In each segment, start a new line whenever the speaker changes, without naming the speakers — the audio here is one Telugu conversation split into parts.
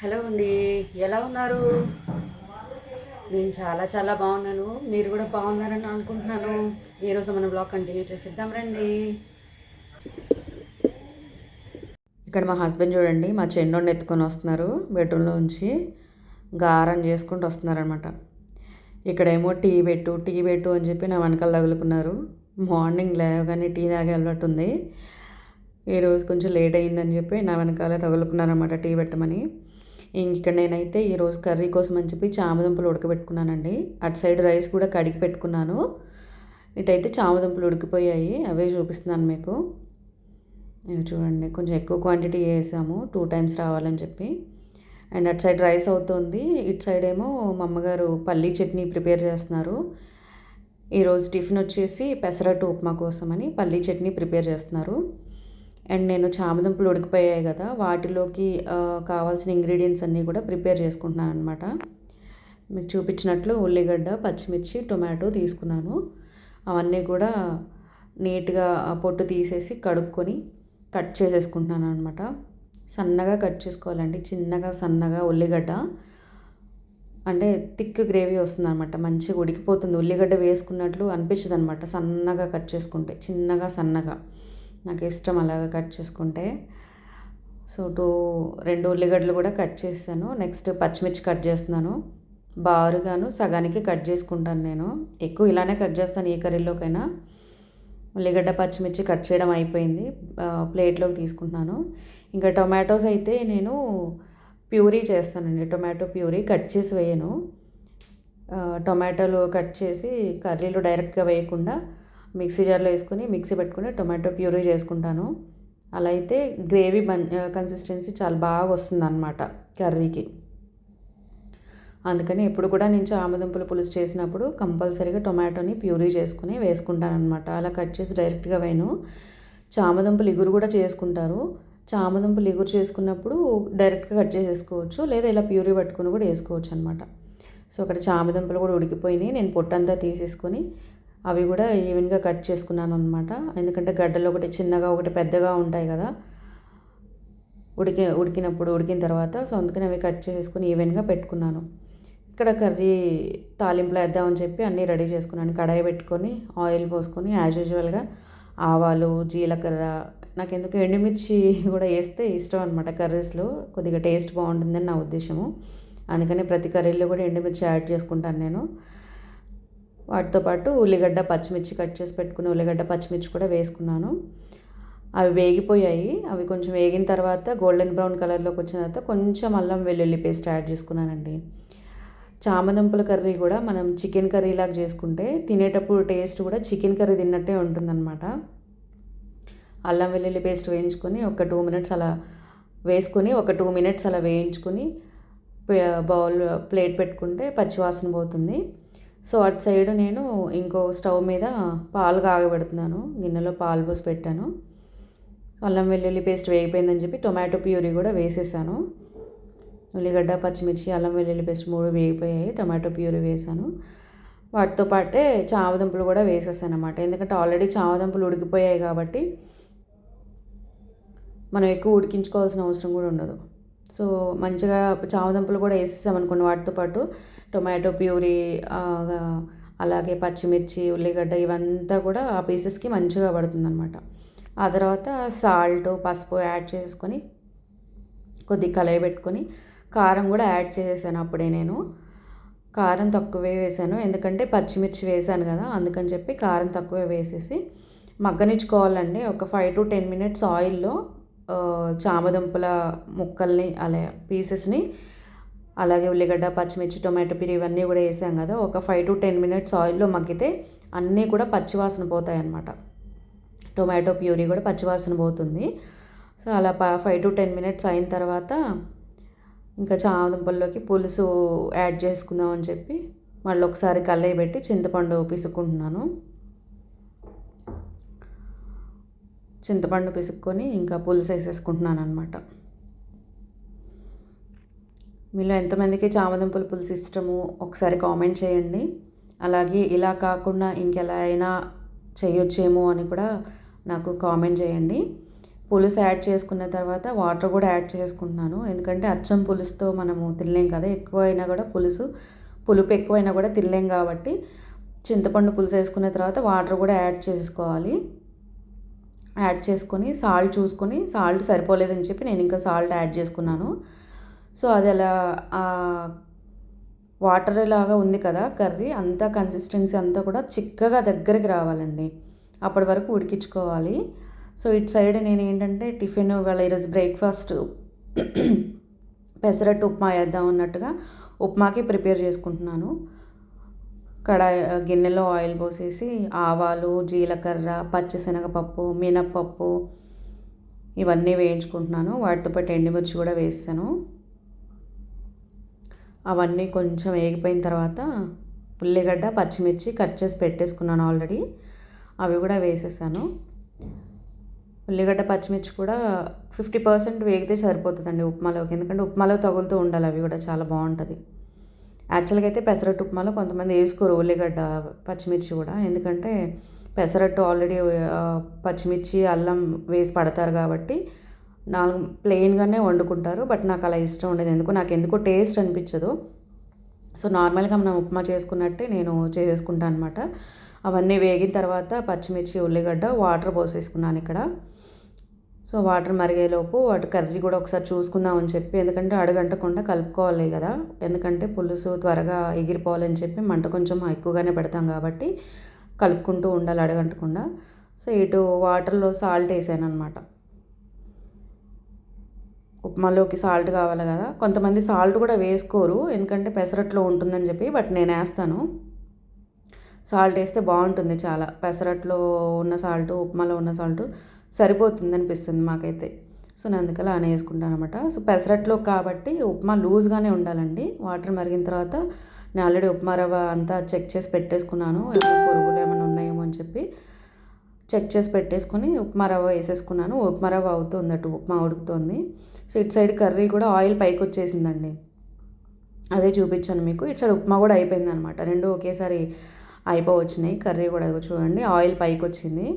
హలో అండి ఎలా ఉన్నారు? నేను చాలా చాలా బాగున్నాను. మీరు కూడా బాగున్నారని అనుకుంటున్నాను. ఈరోజు మన బ్లాగ్ కంటిన్యూ చేసేద్దాం రండి. ఇక్కడ మా హస్బెండ్ చూడండి మా చెండోని ఎత్తుకొని వస్తున్నారు బెడ్రూమ్లో ఉంచి గారం చేసుకుంటూ వస్తున్నారనమాట ఇక్కడేమో టీ పెట్టు టీ పెట్టు అని చెప్పి నా వెనకాల తగులుకున్నారు. మార్నింగ్ లేవగానే టీ తాగే అలవాటు ఉంది. ఈరోజు కొంచెం లేట్ అయ్యిందని చెప్పి నా వెనకాల తగులుకున్నారనమాట టీ పెట్టమని. ఇక్కడ నేనైతే ఈరోజు కర్రీ కోసం అని చెప్పి చామదుంపలు ఉడకబెట్టుకున్నానండి. అటు సైడ్ రైస్ కూడా కడిగి పెట్టుకున్నాను. ఇటైతే చామదుంపలు ఉడికిపోయాయి. అవే చూపిస్తున్నాను మీకు. చూడండి కొంచెం ఎక్కువ క్వాంటిటీ వేసాము. టూ టైమ్స్ రావాలని చెప్పి. అండ్ అటు సైడ్ రైస్ అవుతుంది. ఇటు సైడ్ ఏమో మా అమ్మగారు పల్లీ చట్నీ ప్రిపేర్ చేస్తున్నారు. ఈరోజు టిఫిన్ వచ్చేసి పెసరట్టు ఉప్మా కోసమని పల్లీ చట్నీ ప్రిపేర్ చేస్తున్నారు. అండ్ నేను చామదుంపలు ఉడికిపోయాయి కదా వాటిలోకి కావాల్సిన ఇంగ్రీడియంట్స్ అన్నీ కూడా ప్రిపేర్ చేసుకుంటున్నాను అనమాట మీకు చూపించినట్లు ఉల్లిగడ్డ పచ్చిమిర్చి టొమాటో తీసుకున్నాను. అవన్నీ కూడా నీట్గా పొట్టు తీసేసి కడుక్కొని కట్ చేసేసుకుంటున్నాను అనమాట సన్నగా కట్ చేసుకోవాలండి. చిన్నగా సన్నగా ఉల్లిగడ్డ. అంటే థిక్ గ్రేవీ వస్తుంది అనమాట మంచిగా ఉడికిపోతుంది. ఉల్లిగడ్డ వేసుకున్నట్లు అనిపించదు అనమాట సన్నగా కట్ చేసుకుంటే చిన్నగా సన్నగా. నాకు ఇష్టం అలాగా కట్ చేసుకుంటే. సో టూ రెండు ఉల్లిగడ్డలు కూడా కట్ చేస్తాను. నెక్స్ట్ పచ్చిమిర్చి కట్ చేస్తున్నాను. బారుగాను సగానికి కట్ చేసుకుంటాను నేను. ఎక్కువ ఇలానే కట్ చేస్తాను ఏ కర్రీలోకైనా. ఉల్లిగడ్డ పచ్చిమిర్చి కట్ చేయడం అయిపోయింది. ప్లేట్లోకి తీసుకుంటున్నాను. ఇంకా టొమాటోస్ అయితే నేను ప్యూరీ చేస్తానండి. టొమాటో ప్యూరీ కట్ చేసి వేయను. టొమాటోలు కట్ చేసి కర్రీలో డైరెక్ట్గా వేయకుండా మిక్సీ జార్లో వేసుకొని మిక్సీ పెట్టుకుని టొమాటో ప్యూరీ చేసుకుంటాను. అలా అయితే గ్రేవీ బన్ కన్సిస్టెన్సీ చాలా బాగా వస్తుంది అనమాట కర్రీకి. అందుకని ఎప్పుడు కూడా నేను చామదుంపలు పులుసు చేసినప్పుడు కంపల్సరీగా టొమాటోని ప్యూరీ చేసుకుని వేసుకుంటాను అనమాట అలా కట్ చేసి డైరెక్ట్గా వేయను. చామదుంపలు ఇగురు కూడా చేసుకుంటారు. చామదుంపలు ఇగురు చేసుకున్నప్పుడు డైరెక్ట్గా కట్ చేసేసుకోవచ్చు లేదా ఇలా ప్యూరీ పట్టుకుని కూడా వేసుకోవచ్చు అనమాట సో అక్కడ చామదుంపలు కూడా ఉడికిపోయినాయి. నేను పొట్టంతా తీసేసుకొని అవి కూడా ఈవెన్గా కట్ చేసుకున్నాను అనమాట ఎందుకంటే గడ్డలు ఒకటి చిన్నగా ఒకటి పెద్దగా ఉంటాయి కదా. ఉడికి ఉడికినప్పుడు ఉడికిన తర్వాత సో అందుకని అవి కట్ చేసుకుని ఈవెన్గా పెట్టుకున్నాను. ఇక్కడ కర్రీ తాలింపులో వేద్దామని చెప్పి అన్నీ రెడీ చేసుకున్నాను. కడాయి పెట్టుకొని ఆయిల్ పోసుకొని యాజ్ యూజువల్గా ఆవాలు జీలకర్ర నాకు ఎందుకు ఎండుమిర్చి కూడా వేస్తే ఇష్టం అనమాట కర్రీస్లో. కొద్దిగా టేస్ట్ బాగుంటుందని నా ఉద్దేశము. అందుకని ప్రతి కర్రీలో కూడా ఎండుమిర్చి యాడ్ చేసుకుంటాను నేను. వాటితో పాటు ఉల్లిగడ్డ పచ్చిమిర్చి కట్ చేసి పెట్టుకుని ఉల్లిగడ్డ పచ్చిమిర్చి కూడా వేసుకున్నాను. అవి వేగిపోయాయి. అవి కొంచెం వేగిన తర్వాత గోల్డెన్ బ్రౌన్ కలర్లోకి వచ్చిన తర్వాత కొంచెం అల్లం వెల్లుల్లి పేస్ట్ యాడ్ చేసుకున్నానండి. చామదుంపల కర్రీ కూడా మనం చికెన్ కర్రీ లాగా చేసుకుంటే తినేటప్పుడు టేస్ట్ కూడా చికెన్ కర్రీ తిన్నట్టే ఉంటుందన్నమాట. అల్లం వెల్లుల్లి పేస్ట్ వేయించుకొని ఒక టూ మినిట్స్ అలా వేసుకొని ఒక టూ మినిట్స్ అలా వేయించుకొని బౌల్ ప్లేట్ పెట్టుకుంటే పచ్చివాసన పోతుంది. సో అటు సైడ్ నేను ఇంకో స్టవ్ మీద పాలు కాగబెడుతున్నాను. గిన్నెలో పాలు పోసి పెట్టాను. అల్లం వెల్లుల్లి పేస్ట్ వేగిపోయిందని చెప్పి టొమాటో ప్యూరీ కూడా వేసేసాను. ఉల్లిగడ్డ పచ్చిమిర్చి అల్లం వెల్లుల్లి పేస్ట్ మూడు వేగిపోయాయి. టొమాటో ప్యూరీ వేసాను. వాటితో పాటే చామదుంపలు కూడా వేసేసాను అనమాట ఎందుకంటే ఆల్రెడీ చామదుంపలు ఉడికిపోయాయి కాబట్టి మనం ఎక్కువ ఉడికించుకోవాల్సిన అవసరం కూడా ఉండదు. సో మంచిగా చామదుంపలు కూడా వేసేసామనుకోండి వాటితో పాటు. టొమాటో ప్యూరీ అలాగే పచ్చిమిర్చి ఉల్లిగడ్డ ఇవంతా కూడా ఆ పీసెస్కి మంచిగా పడుతుందన్నమాట. ఆ తర్వాత సాల్ట్ పసుపు యాడ్ చేసుకొని కొద్దిగా కలయి పెట్టుకొని కారం కూడా యాడ్ చేసేసాను అప్పుడే నేను. కారం తక్కువే వేసాను. ఎందుకంటే పచ్చిమిర్చి వేసాను కదా అందుకని చెప్పి కారం తక్కువే వేసేసి మగ్గనిచ్చుకోవాలండి. ఒక ఫైవ్ టు టెన్ మినిట్స్ ఆయిల్లో చామదుంపల ముక్కల్ని అలా పీసెస్ని అలాగే ఉల్లిగడ్డ పచ్చిమిర్చి టొమాటో పిరి ఇవన్నీ కూడా వేసాం కదా. ఒక ఫైవ్ టు టెన్ మినిట్స్ ఆయిల్లో మగ్గితే అన్నీ కూడా పచ్చివాసన పోతాయి అన్నమాట టొమాటో ప్యూరీ కూడా పచ్చివాసన పోతుంది. సో అలా ఫైవ్ టు టెన్ మినిట్స్ అయిన తర్వాత ఇంకా చామదుంపల్లోకి పులుసు యాడ్ చేసుకుందాం అని చెప్పి మళ్ళీ ఒకసారి కళ్ళయి పెట్టి చింతపండు పిసుకుంటున్నాను చింతపండు పిసుక్కొని ఇంకా పులుసు వేసేసుకుంటున్నాను అనమాట మీలో ఎంతమందికి చామదుంపల పులుసు ఇష్టము? ఒకసారి కామెంట్ చేయండి. అలాగే ఇలా కాకుండా ఇంకెలా అయినా చేయొచ్చేమో అని కూడా నాకు కామెంట్ చేయండి. పులుసు యాడ్ చేసుకున్న తర్వాత వాటర్ కూడా యాడ్ చేసుకుంటున్నాను. ఎందుకంటే అచ్చం పులుసుతో మనము తినలేం కదా. ఎక్కువైనా కూడా పులుసు పులుపు ఎక్కువైనా కూడా తినలేం కాబట్టి చింతపండు పులుసు వేసుకున్న తర్వాత వాటర్ కూడా యాడ్ చేసుకోవాలి. యాడ్ చేసుకొని సాల్ట్ చూసుకొని సాల్ట్ సరిపోలేదని చెప్పి నేను ఇంకా సాల్ట్ యాడ్ చేసుకున్నాను. సో అది అలా వాటర్ లాగా ఉంది కదా కర్రీ అంతా కన్సిస్టెన్సీ అంతా కూడా చిక్కగా దగ్గరికి రావాలండి. అప్పటి వరకు ఉడికించుకోవాలి. సో ఇటు సైడ్ నేను ఏంటంటే టిఫిన్ వాళ్ళ ఈరోజు బ్రేక్ఫాస్ట్ పెసరట్టు ఉప్మా వేద్దాం అన్నట్టుగా ఉప్మాకి ప్రిపేర్ చేసుకుంటున్నాను. కడాయి గిన్నెలో ఆయిల్ పోసేసి ఆవాలు జీలకర్ర పచ్చిశనగపప్పు మినప్పప్పు ఇవన్నీ వేయించుకుంటున్నాను. వాటితో పాటు ఎండుమిర్చి కూడా వేస్తాను. అవన్నీ కొంచెం వేగిపోయిన తర్వాత ఉల్లిగడ్డ పచ్చిమిర్చి కట్ చేసి పెట్టేసుకున్నాను ఆల్రెడీ. అవి కూడా వేసేసాను. ఉల్లిగడ్డ పచ్చిమిర్చి కూడా ఫిఫ్టీ పర్సెంట్ వేగితే సరిపోతుందండి ఉప్మాలోకి. ఎందుకంటే ఉప్మాలో తగులుతూ ఉండాలి అవి కూడా చాలా బాగుంటుంది. యాక్చువల్గా అయితే పెసరట్టు ఉప్మాలో కొంతమంది వేసుకోరు ఉల్లిగడ్డ పచ్చిమిర్చి కూడా. ఎందుకంటే పెసరట్టు ఆల్రెడీ పచ్చిమిర్చి అల్లం వేసి పడతారు కాబట్టి నాలుగు ప్లెయిన్గానే వండుకుంటారు. బట్ నాకు అలా ఇష్టం ఉండేది. ఎందుకు నాకు ఎందుకో టేస్ట్ అనిపించదు. సో నార్మల్గా మనం ఉప్మా చేసుకున్నట్టే నేను చేసేసుకుంటాను అనమాట అవన్నీ వేగిన తర్వాత పచ్చిమిర్చి ఉల్లిగడ్డ వాటర్ పోసేసుకున్నాను ఇక్కడ. సో వాటర్ మరిగేలోపు వాటి కర్రీ కూడా ఒకసారి చూసుకుందామని చెప్పి ఎందుకంటే అడగంటకుండా కలుపుకోవాలి కదా. ఎందుకంటే పులుసు త్వరగా ఎగిరిపోవాలని చెప్పి మంట కొంచెం ఎక్కువగానే పెడతాం కాబట్టి కలుపుకుంటూ ఉండాలి అడగంటకుండా. సో ఇటు వాటర్లో సాల్ట్ వేసాను అనమాట ఉప్మాలోకి సాల్ట్ కావాలి కదా. కొంతమంది సాల్ట్ కూడా వేసుకోరు ఎందుకంటే పెసరట్లో ఉంటుందని చెప్పి బట్ నేను వేస్తాను. సాల్ట్ వేస్తే బాగుంటుంది చాలా. పెసరట్లో ఉన్న సాల్ట్ ఉప్మాలో ఉన్న సాల్ట్ సరిపోతుంది అనిపిస్తుంది మాకైతే. సో నేను అందుకలా అనే వేసుకుంటాను అనమాట సో పెసరట్లో కాబట్టి ఉప్మా లూజ్గానే ఉండాలండి. వాటర్ మరిగిన తర్వాత నేను ఆల్రెడీ ఉప్మా రవ్వ అంతా చెక్ చేసి పెట్టేసుకున్నాను. ఏమైనా పురుగులు ఏమైనా ఉన్నాయేమో అని చెప్పి చెక్ చేసి పెట్టేసుకుని ఉప్మా రవ్వ వేసేసుకున్నాను. ఉప్మా రవ్వ అవుతుంది అటు ఉప్మా ఉడుకుతుంది. సో ఇటు సైడ్ కర్రీ కూడా ఆయిల్ పైకి వచ్చేసిందండి. అదే చూపించాను మీకు. ఇటు సైడ్ ఉప్మా కూడా అయిపోయింది అనమాట రెండు ఒకేసారి అయిపోవచ్చినాయి. కర్రీ కూడా చూడండి ఆయిల్ పైకి వచ్చింది.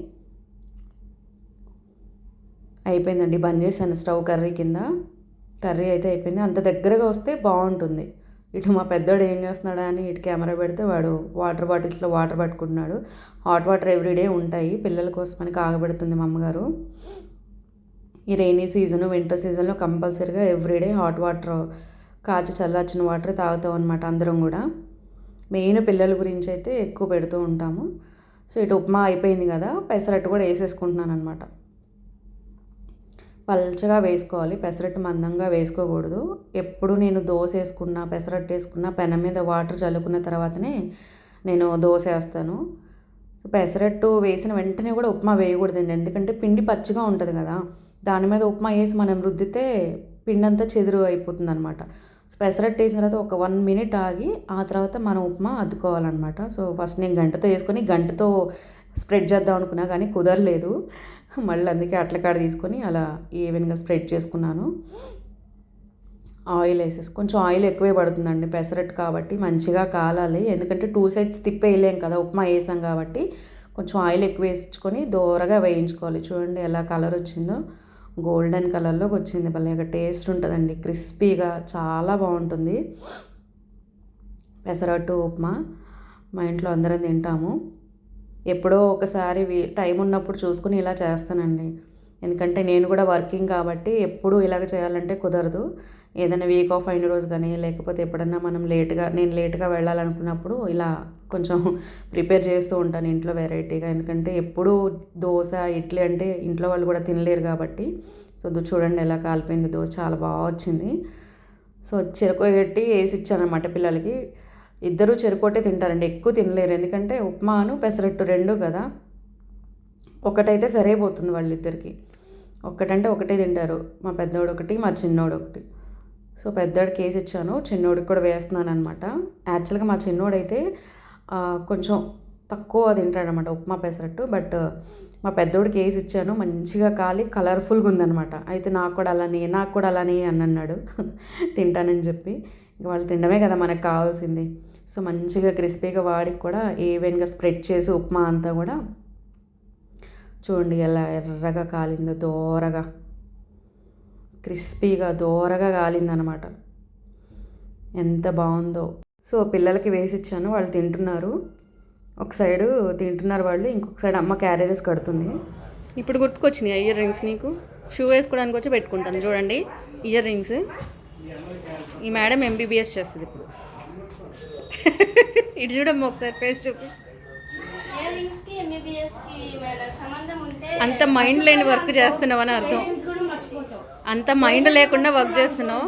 అయిపోయిందండి. బంద్ చేశాను స్టవ్ కర్రీ కింద. కర్రీ అయితే అయిపోయింది. అంత దగ్గరగా వస్తే బాగుంటుంది. ఇటు మా పెద్దోడు ఏం చేస్తున్నాడు అని ఇటు కెమెరా పెడితే వాడు వాటర్ బాటిల్స్లో వాటర్ పట్టుకుంటున్నాడు. హాట్ వాటర్ ఎవ్రీడే ఉంటాయి. పిల్లల కోసం అని కాగబెడుతుంది మా అమ్మగారు. ఈ రైనీ సీజన్ వింటర్ సీజన్లో కంపల్సరీగా ఎవ్రీడే హాట్ వాటర్ కాచి చల్లార్చిన వాటర్ తాగుతాం అనమాట అందరం కూడా. మెయిన్ పిల్లల గురించి అయితే ఎక్కువ పెడుతూ ఉంటాము. సో ఇటు ఉప్మా అయిపోయింది కదా. పెసరట్టు కూడా వేసేసుకుంటున్నాను అనమాట పల్చగా వేసుకోవాలి పెసరట్టు మందంగా వేసుకోకూడదు. ఎప్పుడు నేను దోశ వేసుకున్నా పెసరట్టు వేసుకున్నా పెనం మీద వాటర్ చల్లుకున్న తర్వాతనే నేను దోశ వేస్తాను. పెసరట్టు వేసిన వెంటనే కూడా ఉప్మా వేయకూడదండి. ఎందుకంటే పిండి పచ్చిగా ఉంటుంది కదా. దాని మీద ఉప్మా వేసి మనం రుద్దితే పిండి అంతా చెదురు అయిపోతుంది అనమాట పెసరట్టు వేసిన తర్వాత ఒక వన్ మినిట్ ఆగి ఆ తర్వాత మనం ఉప్మా అద్దుకోవాలన్నమాట. సో ఫస్ట్ నేను గంటతో వేసుకొని గంటతో స్ప్రెడ్ చేద్దాం అనుకున్నా కానీ కుదరలేదు. మళ్ళీ అందుకే అట్లకాడ తీసుకొని అలా ఈవెన్గా స్ప్రెడ్ చేసుకున్నాను. ఆయిల్ వేసేసి కొంచెం ఆయిల్ ఎక్కువే పడుతుందండి పెసరట్టు కాబట్టి మంచిగా కాలాలి. ఎందుకంటే టూ సైడ్స్ తిప్పేయలేం కదా ఉప్మా వేసాం కాబట్టి కొంచెం ఆయిల్ ఎక్కువ వేసుకొని దూరగా వేయించుకోవాలి. చూడండి ఎలా కలర్ వచ్చిందో. గోల్డెన్ కలర్లోకి వచ్చింది. భలేగా టేస్ట్ ఉంటుందండి. క్రిస్పీగా చాలా బాగుంటుంది. పెసరట్టు ఉప్మా మా ఇంట్లో అందరం తింటాము. ఎప్పుడో ఒకసారి టైం ఉన్నప్పుడు చూసుకుని ఇలా చేస్తానండి. ఎందుకంటే నేను కూడా వర్కింగ్ కాబట్టి ఎప్పుడు ఇలాగ చేయాలంటే కుదరదు. ఏదైనా వీక్ ఆఫ్ అయిన రోజు కానీ లేకపోతే ఎప్పుడన్నా మనం లేట్గా నేను లేట్గా వెళ్ళాలనుకున్నప్పుడు ఇలా కొంచెం ప్రిపేర్ చేస్తూ ఉంటాను ఇంట్లో వెరైటీగా. ఎందుకంటే ఎప్పుడు దోశ ఇడ్లీ అంటే ఇంట్లో వాళ్ళు కూడా తినలేరు కాబట్టి. సో చూడండి ఎలా కాలిపోయింది దోశ. చాలా బాగా వచ్చింది. సో చెరుకు పెట్టి వేసి ఇచ్చాను అనమాట పిల్లలకి. ఇద్దరూ చెరుకోటే తింటారండి ఎక్కువ తినలేరు. ఎందుకంటే ఉప్మాను పెసరట్టు రెండు కదా. ఒకటైతే సరైపోతుంది వాళ్ళిద్దరికి. ఒక్కటంటే ఒకటే తింటారు. మా పెద్దోడు ఒకటి మా చిన్నోడు ఒకటి సో పెద్దోడికి కేసు ఇచ్చాను. చిన్నోడికి కూడా వేస్తున్నాను అనమాట యాక్చువల్గా మా చిన్నోడైతే కొంచెం తక్కువ తింటాడనమాట ఉప్మా పెసరట్టు. బట్ మా పెద్దోడికి వేసి ఇచ్చాను. మంచిగా కాలి కలర్ఫుల్గా ఉందనమాట అయితే నాకు కూడా అలానే నాకు కూడా అలానే అని అన్నాడు తింటానని చెప్పి. వాళ్ళు తినడమే కదా మనకు కావాల్సింది. సో మంచిగా క్రిస్పీగా వాడికి కూడా ఈవెన్గా స్ప్రెడ్ చేసి ఉప్మా అంతా కూడా
చూడండి ఎలా ఎర్రగా కాలిందో దోరగా క్రిస్పీగా దోరగా కాలిందనమాట. ఎంత బాగుందో. సో పిల్లలకి వేసి ఇచ్చాను వాళ్ళు తింటున్నారు. ఒక సైడు తింటున్నారు వాళ్ళు ఇంకొక సైడ్ అమ్మ క్యారేజెస్ కడుతుంది.
ఇప్పుడు గుర్తుకొచ్చినాయి ఇయర్ రింగ్స్ నీకు? షూ వేసుకోవడానికి వచ్చి పెట్టుకుంటాను చూడండి. Ear rings. ఈ మేడం ఎంబీబీఎస్ చేస్తుంది ఇప్పుడు. ఇటు చూడమ్మా ఒకసారి ఫేస్ చూపి. అంత మైండ్ లేని వర్క్ చేస్తున్నావని అర్థం.
కూడా మర్చిపోతాం
అంత మైండ్ లేకుండా వర్క్ చేస్తున్నావు.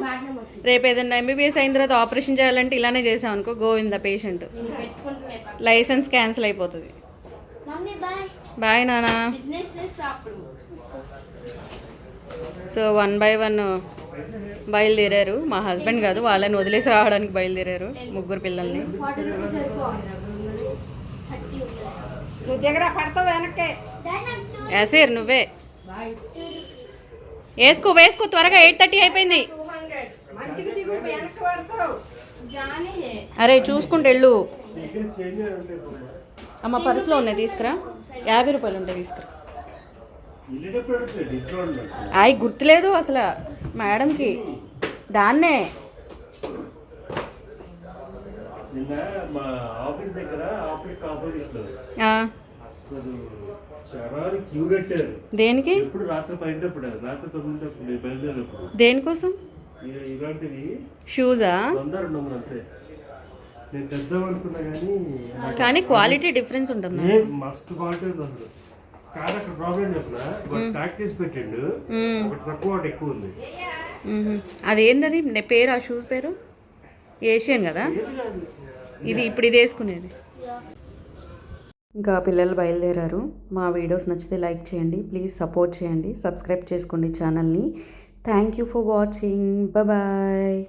రేపు ఏదైనా ఎంబీబీఎస్ అయిన తర్వాత ఆపరేషన్ చేయాలంటే ఇలానే చేసాం అనుకో గోవింద పేషెంట్ లైసెన్స్ క్యాన్సిల్ అయిపోతుంది.
బాయ్
నానా. సో వన్ బై వన్ బయలుదేరారు. మా హస్బెండ్ కాదు వాళ్ళని వదిలేసి రావడానికి బయలుదేరారు ముగ్గురు పిల్లల్ని. యాసేర్ నువ్వే. వేసుకో వేసుకో త్వరగా ఎయిట్ థర్టీ అయిపోయింది. అరే చూసుకుంటూ వెళ్ళు. అమ్మ పర్సులో ఉన్నాయి తీసుకురా. యాభై రూపాయలు ఉంటాయి తీసుకురా. అయి గుర్తులేదు అసలు. మేడంకి. దాన్నే.
నిన్న మా ఆఫీస్ దగ్గర ఆఫీస్ ఆపోజిట్లో
ఆ,
అసలు చరాలు క్యూ కట్టారు.
దేనికి?
రాత్రి రాత్రి బయలుదేరినప్పుడు.
దేనికోసం?
ఇలాంటివి
షూజా?
వంద రెండు వందలు అంతే. నేను తెద్దాం అనుకున్నా కానీ
క్వాలిటీ డిఫరెన్స్ ఉంటుంది?
మస్తు క్వాలిటీ ఉంది అసలు కాదు అక్కడ ప్రాబ్లం చెప్పిన? ప్రాక్టీస్ పెట్టిండు. ఒకటి తక్కువ ఒకటి ఎక్కువ ఉంది.
మ్మ్. అదేంటది నే- పేరు ఆ షూస్ పేరు? ఏషియన్ కదా? ఇది ఇప్పుడు ఇది వేసుకునేది.
ఇంకా పిల్లలు బయలుదేరారు. మా వీడియోస్ నచ్చితే లైక్ చేయండి ప్లీజ్ సపోర్ట్ చేయండి సబ్స్క్రైబ్ చేసుకోండి ఛానల్ని. Thank you for watching bye